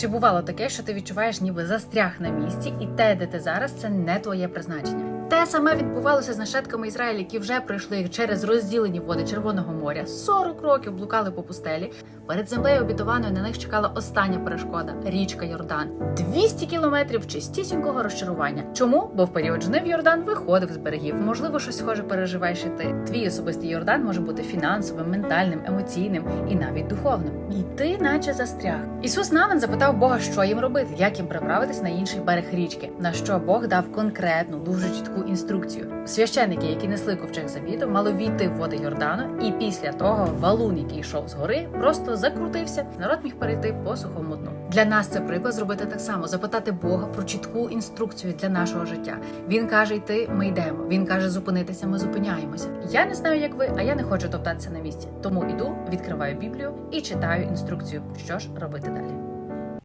Чи бувало таке, що ти відчуваєш, ніби застряг на місці, і те, де ти зараз, це не твоє призначення? Те саме відбувалося з нащадками Ізраїля, які вже пройшли через розділені води Червоного моря. 40 років блукали по пустелі. Перед землею обітованою на них чекала остання перешкода річка Йордан. 200 кілометрів чистісінького розчарування. Чому? Бо в період жнив Йордан виходив з берегів. Можливо, щось схоже переживаєш і ти. Твій особистий Йордан може бути фінансовим, ментальним, емоційним і навіть духовним. І ти, наче застряг. Ісус Навин запитав Бога, що їм робити, як їм переправитись на інший берег річки. На що Бог дав конкретну, дуже чітку інструкцію. Священники, які несли ковчег завіту, мали війти в води Йордану, і після того валун, який йшов з гори, просто закрутився. Народ міг перейти по сухому дну. Для нас це приклад зробити так само, запитати Бога про чітку інструкцію для нашого життя. Він каже йти, ми йдемо. Він каже зупинитися, ми зупиняємося. Я не знаю, як ви, а я не хочу топтатися на місці. Тому іду, відкриваю Біблію і читаю інструкцію, що ж робити далі.